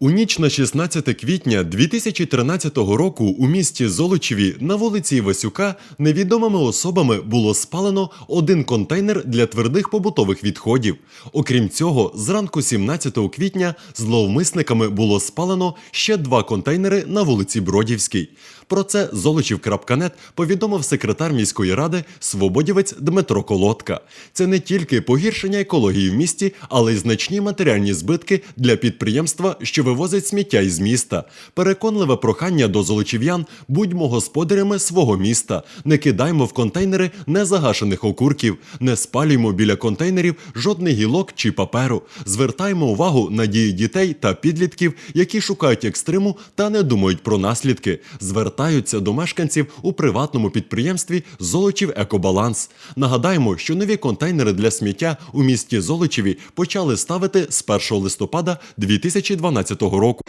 У ніч на 16 квітня 2013 року у місті Золочеві на вулиці Івасюка невідомими особами було спалено один контейнер для твердих побутових відходів. Окрім цього, зранку 17 квітня зловмисниками було спалено ще два контейнери на вулиці Бродівській. Про це Золочів.нет повідомив секретар міської ради Свободівець Дмитро Колодка. Це не тільки погіршення екології в місті, але й значні матеріальні збитки для підприємства, що вивозить сміття із міста. Переконливе прохання до золочів'ян: будьмо господарями свого міста, не кидаймо в контейнери незагашених окурків, не спалюймо біля контейнерів жодних гілок чи паперу. Звертаємо увагу на дії дітей та підлітків, які шукають екстриму та не думають про наслідки. Звертаються до мешканців у приватному підприємстві Золочів Екобаланс. Нагадаємо, що нові контейнери для сміття у місті Золочеві почали ставити з 1 листопада 2012 року.